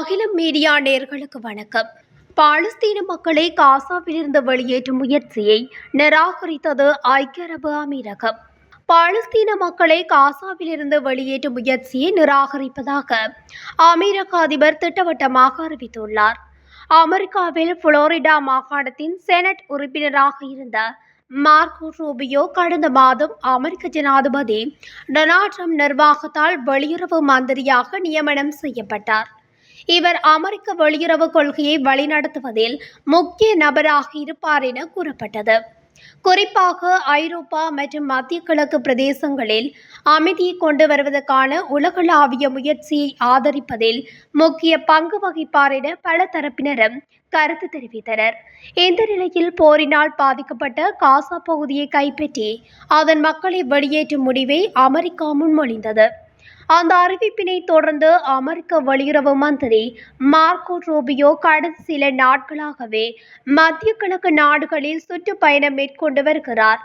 அகிலம் மீடியா நேர்களுக்கு வணக்கம். பாலஸ்தீன மக்களை காசாவிலிருந்து வெளியேற்றும் முயற்சியை நிராகரித்தது ஐக்கிய அரபு அமீரகம். பாலஸ்தீன மக்களை காசாவிலிருந்து வெளியேற்றும் முயற்சியை நிராகரிப்பதாக அமீரக அதிபர் திட்டவட்டமாக அறிவித்துள்ளார். அமெரிக்காவில் புளோரிடா மாகாணத்தின் செனட் உறுப்பினராக இருந்த மார்க்கோ ரூபியோ கடந்த மாதம் அமெரிக்க ஜனாதிபதி டொனால்ட் ட்ரம்ப் நிர்வாகத்தால் வெளியுறவு மந்திரியாக நியமனம் செய்யப்பட்டார். இவர் அமெரிக்க வெளியுறவு கொள்கையை வழிநடத்துவதில் முக்கிய நபராக இருப்பார் என கூறப்பட்டது. குறிப்பாக ஐரோப்பா மற்றும் மத்திய கிழக்கு பிரதேசங்களில் அமைதியை கொண்டு வருவதற்கான உலகளாவிய முயற்சியை ஆதரிப்பதில் முக்கிய பங்கு வகிப்பார் என பல தரப்பினரும் கருத்து தெரிவித்தனர். இந்த நிலையில் போரினால் பாதிக்கப்பட்ட காசா பகுதியை கைப்பற்றி அதன் மக்களை வெளியேற்றும் முடிவை அமெரிக்கா முன்மொழிந்தது. அந்த அறிவிப்பினை தொடர்ந்து அமெரிக்க வெளியுறவு மந்திரி மார்க்கோ ரூபியோ கடந்த சில நாட்களாகவே மத்திய கிழக்கு நாடுகளில் சுற்றுப்பயணம் மேற்கொண்டு வருகிறார்.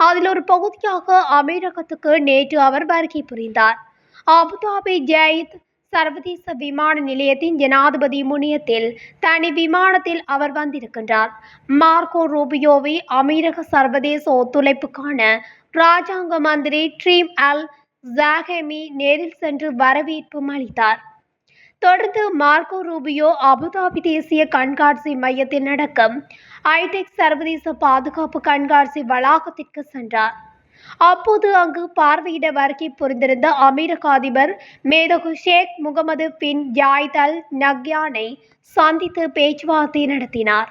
அதில் ஒரு பகுதியாக அமீரகத்துக்கு நேற்று அவர் வருகை புரிந்தார். அபுதாபி ஜெயித் சர்வதேச விமான நிலையத்தின் ஜனாதிபதி முனியத்தில் தனி விமானத்தில் அவர் வந்திருக்கின்றார். மார்க்கோ ரூபியோவை அமீரக சர்வதேச ஒத்துழைப்புக்கான ராஜாங்க மந்திரி ட்ரீம் அல் ஜாகேமி நேரில் சென்று வரவேற்பும் அளித்தார். தொடர்ந்து மார்க்கோ ரூபியோ அபுதாபி தேசிய கண்காட்சி மையத்தில் நடக்கும் ஐடெக் சர்வதேச பாதுகாப்பு கண்காட்சி வளாகத்திற்கு சென்றார். அப்போது அங்கு பார்வையிட வருகை புரிந்திருந்த அமீரக அதிபர் மேதகு ஷேக் முகமது பின் ஜாயித் நக்யானை சந்தித்து பேச்சுவார்த்தை நடத்தினார்.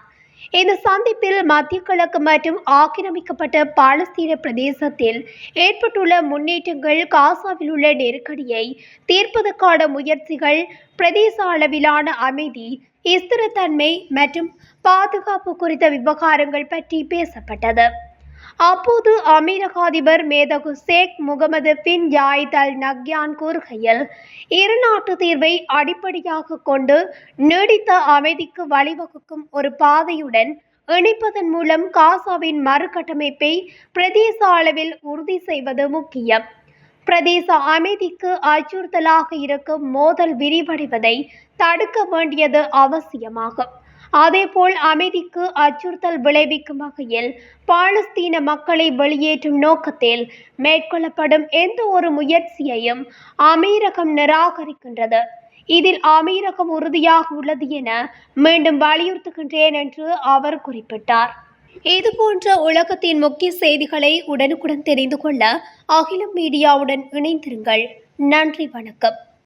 இந்த சந்திப்பில் மத்திய கிழக்கு மற்றும் ஆக்கிரமிக்கப்பட்ட பாலஸ்தீன பிரதேசத்தில் ஏற்பட்டுள்ள முன்னேற்றங்கள் காசாவில் உள்ள நெருக்கடியை தீர்ப்பதற்கான முயற்சிகள் பிரதேச அளவிலான அமைதி ஸ்திரத்தன்மை மற்றும் பாதுகாப்பு குறித்த விவகாரங்கள் பற்றி பேசப்பட்டது. அப்போது அமீரக அதிபர் மேதகு ஷேக் முகமது பின் ஜாயித் அல் நக்யான் கூறுகையில் இருநாட்டு தீர்வை அடிப்படையாக கொண்டு நீடித்த அமைதிக்கு வழிவகுக்கும் ஒரு பாதையுடன் இணைப்பதன் மூலம் காசாவின் மறுகட்டமைப்பை பிரதேச அளவில் உறுதி செய்வது முக்கியம். பிரதேச அமைதிக்கு அச்சுறுத்தலாக இருக்கும் மோதல் விரிவடைவதை தடுக்க வேண்டியது அவசியமாகும். அதேபோல் அமைதிக்கு அச்சுறுத்தல் விளைவிக்கும் வகையில் பாலஸ்தீன மக்களை வெளியேற்றும் நோக்கத்தில் மேற்கொள்ளப்படும் எந்த ஒரு முயற்சியையும் அமீரகம் நிராகரிக்கின்றது. இதில் அமீரகம் உறுதியாக உள்ளது என மீண்டும் வலியுறுத்துகின்றேன் என்று அவர் குறிப்பிட்டார். இதுபோன்ற உலகத்தின் முக்கிய செய்திகளை உடனுக்குடன் தெரிந்து கொள்ள அகிலம் மீடியாவுடன் இணைந்திருங்கள். நன்றி வணக்கம்.